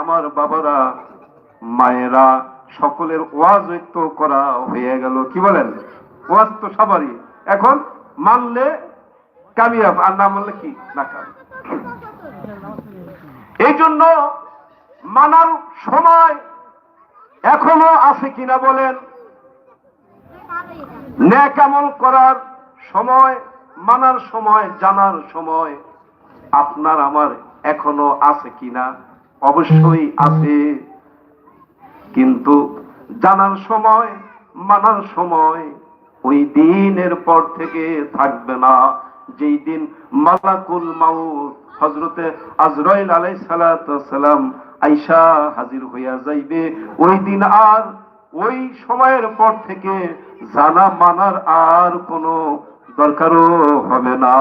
আমার বাবারা, মায়েরা, সকলের ওয়াজ ঐক্য করা হয়ে গেল। কি বলেন? ওয়াজ তো সবারই। এখন মানলে কামিয়াব, আর না মানলে কি? না এই জন্য মানার সময় এখনও আছে কিনা বলেন? ন্যাকামল করার সময়, মানার সময়, জানার সময় আপনার আমার এখনও আছে কিনা? অবশ্যই আছে। কিন্তু জানার সময় মানার সময় ওই দিনের পর থেকে থাকবে না। যেই দিন মালাকুল মাউত হজরতে আজরাইল আলাই সালাম আইসা হাজির হইয়া যাইবে ওই দিন আর ওই সময়ের পর থেকে জানা মানার আর কোনো দরকারও হবে না।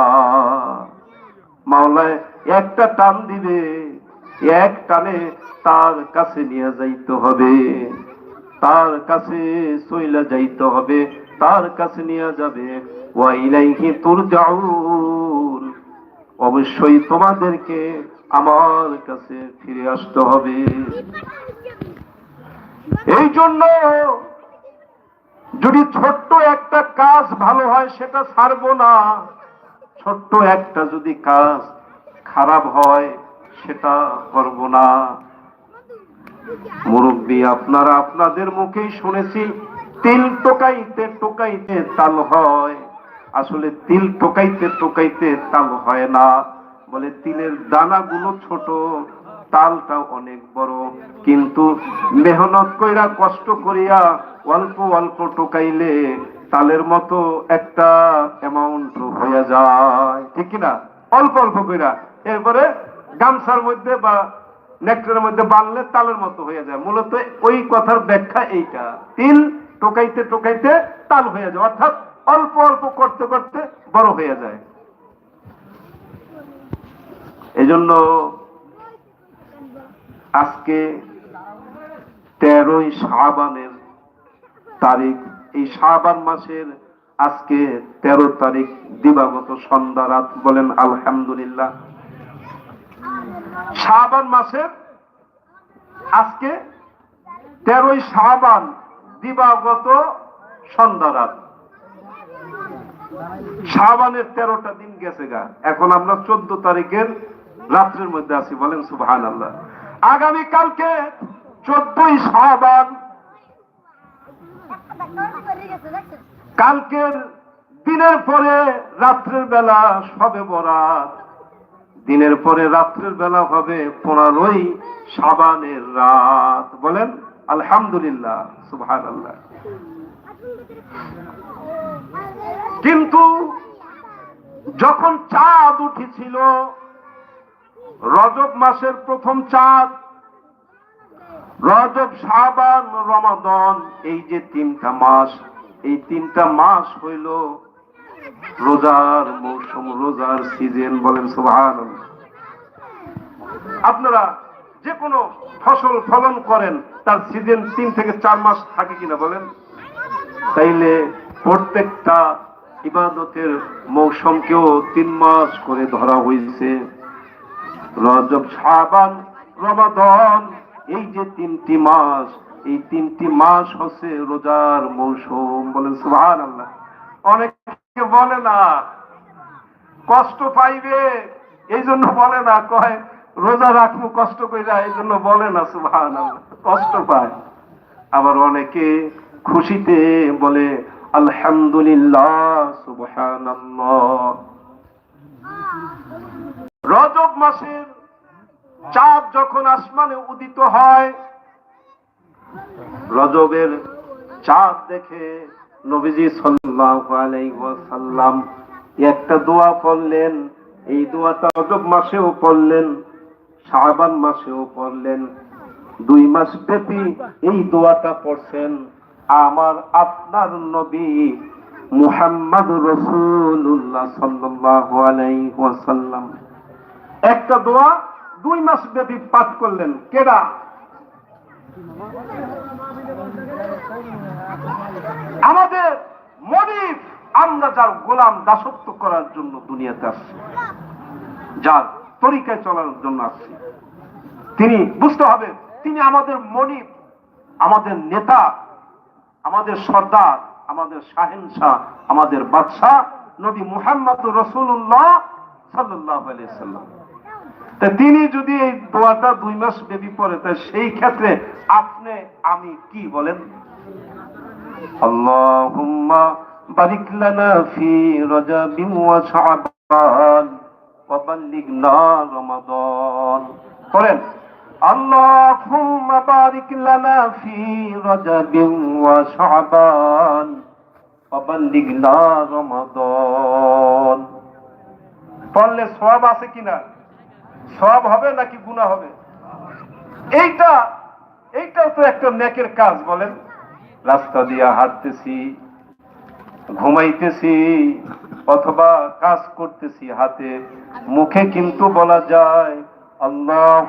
মাওলায় একটা টান দিবে। এক টানে তার কাছে নিয়ে যাইতে হবে। তার কাছে সইলা যাইতে হবে। তার কাছে নিয়ে যাবে। ওয়াইলাইহি তুরজাউন। অবশ্যই তোমাদেরকে আমার কাছে ফিরে আসতে হবে। এই জন্য যদি ছোট্ট একটা কাজ ভালো হয়, সেটা ছাড়বো না। ছোট্ট একটা যদি কাজ খারাপ হয় সেটা করব না। মুরব্বী, আপনারা আপনাদের মুখেই শুনেছি, তিল টোকাইতে টোকাইতে তাল হয়। আসলে তিল টোকাইতে টোকাইতে তাল হয় না। বলে তিলের দানাগুলো ছোট তালটা অনেক বড়। কিন্তু মেহনত কইরা কষ্ট করিয়া অল্প অল্প টোকাইলে তালের মতো একটা অ্যামাউন্ট হয়ে যায়। ঠিক না অল্প অল্প কইরা। এরপরে গামছার মধ্যে বা নেকটারের মধ্যে বানলে তালের মতো হয়ে যায়। মূলত ওই কথার ব্যাখ্যা এইটা। তিল টোকাইতে টোকাইতে তাল হয়ে যায়, অর্থাৎ অল্প অল্প করতে করতে বড় হয়ে যায়। এজন্য আজকে তেরোই শাবানের তারিখ, এই শাবান মাসের আজকে তেরো তারিখ দিবাগত সন্ধ্যা রাত বলেন আলহামদুলিল্লাহ। শাবান মাসের আজকে তেরোই শাবান দিবাগত সন্ধ্যা রাত শাবানের তেরোটা দিন গেছে গা। এখন আমরা চোদ্দ তারিখের রাত্রের মধ্যে আছি, বলেন সুবহান আল্লাহ আগামী কালকে চোদ্দই শাবান কালকের দিনের পরে রাত্রের বেলা সবে বরাত। দিনের পরে রাত্রের বেলা হবে পনেরোই সাবানের রাত। বলেন, আলহামদুলিল্লাহ সুবহান আল্লাহ কিন্তু যখন চাঁদ উঠেছিল, রজব মাসের প্রথম চাঁদ, রজব সাবান রমাদন, এই যে তিনটা মাস, এই তিনটা মাস হইল রোজার মৌসুম, রোজার সিজন বলেন সুভান আপনারা যে কোনো ফসল ফলন করেন, তার সিজন তিন থেকে চার মাস থাকে কিনা বলেন? তাইলে প্রত্যেকটা ইবাদতের মৌসুমকেও তিন মাস করে ধরা হয়েছে রজব, শাবান, রমাদন, এই যে তিনটি মাস, এই তিনটি মাস হচ্ছে রোজার মৌসুম বলেন সুহান আল্লাহ অনেকে বলে না? কষ্ট পাইবে এই জন্য বলে না, কয়, রোজা রাখব, কষ্ট কইরা এই জন্য বলে না সুহান কষ্ট পায়। আবার অনেকে খুশিতে বলে, আলহামদুলিল্লাহ রজব মাসের চাঁদ যখন আসমানে উদিত হয়, রজবের চাঁদ দেখে নবীজি ওয়াসাল্লাম একটা দোয়া পড়লেন, এই দোয়াটা রজব মাসেও পড়লেন, শাবান মাসেও পড়লেন। দুই মাস ব্যাপী এই দোয়াটা পড়ছেন, আমার আপনার নবী মুহাম্মদ রসুল্লাহ ওয়াসাল্লাম। একটা দোয়া দুই মাস ব্যাপী পাঠ করলেন, কেডা? আমাদের মনিফ আমরা যার গোলাম দাসত্ব করার জন্য দুনিয়াতে আসছি, যার তরিকায় চলার জন্য আসছি। তিনি বুঝতে হবে, তিনি আমাদের মনিব, আমাদের নেতা, আমাদের সর্দার, আমাদের শাহেনশাহ, আমাদের বাদশাহ, নবী মুহাম্মদ রসুল্লাহ সাল্লাহ সাল্লাম। তা তিনি যদি এই দোয়াটা দুই মাস ব্যাপী পরে তা সেই ক্ষেত্রে আপনি, আমি কি বলেন? রজবিন ওয়া শাবান ওয়া বাল্লিগনা রমাদান। করেন আল্লাহুম্মা বারিক লানা ফি রজবিন ওয়া শাবান ওয়া বাল্লিগনা রমাদান। পড়লে সওয়াব আছে কিনা? সব হবে নাকি গুণা হবে? এইটা, এইটাও তো একটা নেকের কাজ বলেন। রাস্তা দিয়ে হাঁটতেছি, ঘুমাইতেছি, অথবা কাজ করতেছি হাতে, মুখে কিন্তু বলা যায় আল্লাহ,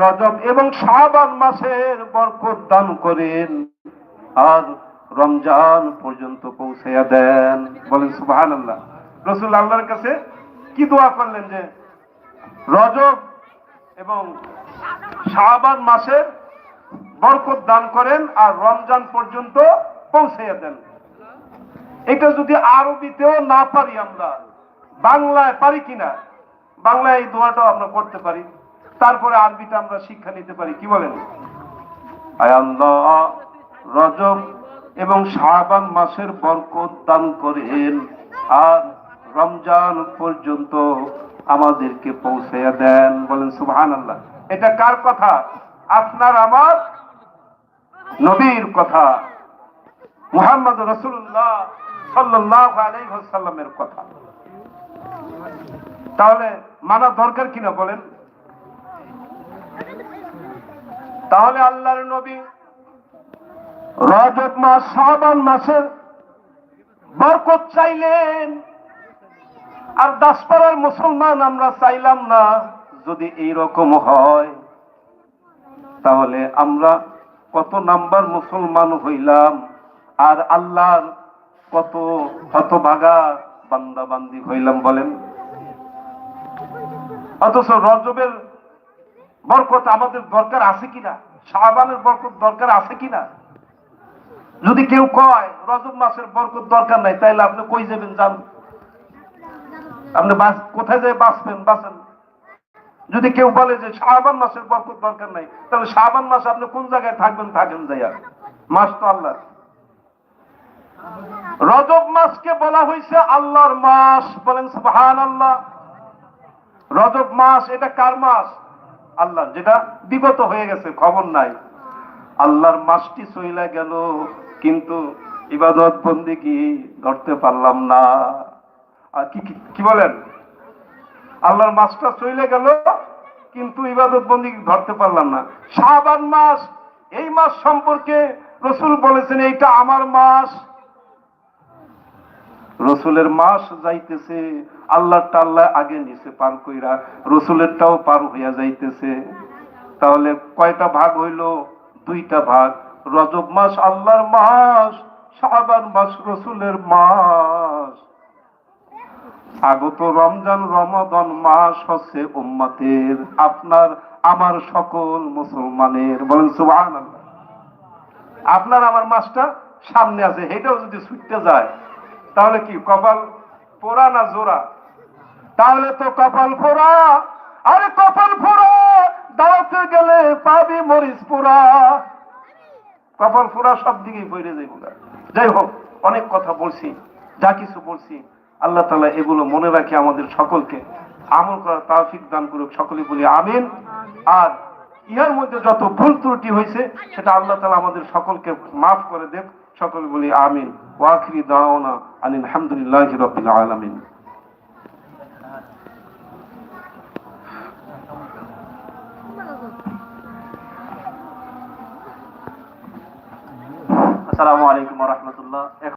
রজব এবং শাবান মাসের বরকত দান করেন আর রমজান পর্যন্ত পৌঁছাইয়া দেন। বলেন আল্লাহ রসুল আল্লাহর কাছে কি দোয়া করলেন যে রজব এবং শাবান মাসের বরকত দান করেন আর রমজান পর্যন্ত পৌঁছাইয়া দেন। এটা যদি আরবিতেও না পারি আমরা, বাংলায় পারি কিনা, বাংলায় এই দোয়াটাও আমরা করতে পারি। তারপরে আরবিটা আমরা শিক্ষা নিতে পারি, কি বলেন? রজব এবং শাবান মাসের বরকত দান করেন আর রমজান পর্যন্ত আমাদেরকে পৌঁছাইয়া দেন। বলেন সুবহান আল্লাহ এটা কার কথা? আপনার আমার নবীর কথা। মুহাম্মদ রসুল্লাহ সাল্লাহ আলাইসাল্লামের কথা। তাহলে মানা দরকার কিনা বলেন? তাহলে আল্লাহর নবী রজব মাস, শাবান মাসের বরকত চাইলেন। আর দাসপাড়ার মুসলমান আমরা চাইলাম না যদি এই রকম হয়, তাহলে আমরা কত নাম্বার মুসলমান হইলাম আর আল্লাহর কত হতভাগা বান্দা বান্দি হইলাম বলেন। অথচ রজবের বরকত আমাদের দরকার আছে কিনা? শাহবানের বরকত দরকার আছে কিনা? যদি কেউ কয়, রজব মাসের বরকত দরকার নাই, তাইলে আপনি কই যাবেন যান আপনি বাস- কোথায় যায় বাঁচবেন বাঁচেন যদি কেউ বলে যে শাহবান মাসের বরকত দরকার নাই, তাহলে শাহবান মাস আপনি কোন জায়গায় থাকবেন, থাকেন যাইয়া? মাস তো আল্লাহ রজব মাসকে বলা হয়েছে আল্লাহর মাস। বলেন সুবহান আল্লাহ রজব মাস, এটা কার মাস? আল্লাহ যেটা বিগত হয়ে গেছে, খবর নাই। আল্লাহর মাসটি চইলা গেল, কিন্তু ইবাদত বন্দি কি ধরতে পারলাম না। কি বলেন? আল্লাহর মাসটা চলে গেল, কিন্তু ইবাদত বন্দি ধরতে পারলাম না। শাবান মাস, এই মাস সম্পর্কে রসুল বলেছেন, এইটা আমার মাস। রসুলের মাস যাইতেছে, আল্লাহ টাল্লা আগে নিচে পার কইরা রসুলেরটাও পার হইয়া যাইতেছে। তাহলে কয়টা ভাগ হইল? দুইটা ভাগ। রজব মাস আল্লাহর মাস, শাবান মাস রসুলের মাস। আগত রমজান রমাদন মাস হচ্ছে উম্মাতের, আপনার, আমার সকল মুসলমানের। বলেন সুবহান আপনার, আমার মাসটা সামনে আছে এটাও যদি ছুটতে যায়, তাহলে কি, কপাল পোড়া না জোড়া? তাহলে তো কপাল পোড়া। আরে কপাল পোড়া, দাওয়াতে গেলে পাবি মরিচ পোড়া। কপাল পোড়া সব দিকেই বইরে যাইব যাই হোক, অনেক কথা বলছি, যা কিছু বলছি। আল্লাহ তালা এগুলো মনে রাখে আমাদের সকলকে। আমল করার তাফিক দান করুক সকলে বলি আমিন। আর ইহার মধ্যে যত ভুল ত্রুটি হয়েছে সেটা আল্লাহ তালা আমাদের সকলকে মাফ করে দেব সকলে বলি আমিন। ওয়াখিরি দাওনা আনিল আলহামদুলিল্লাহ রবিল আলমিন। আসসালামু আলাইকুম রহমতুল্লাহ।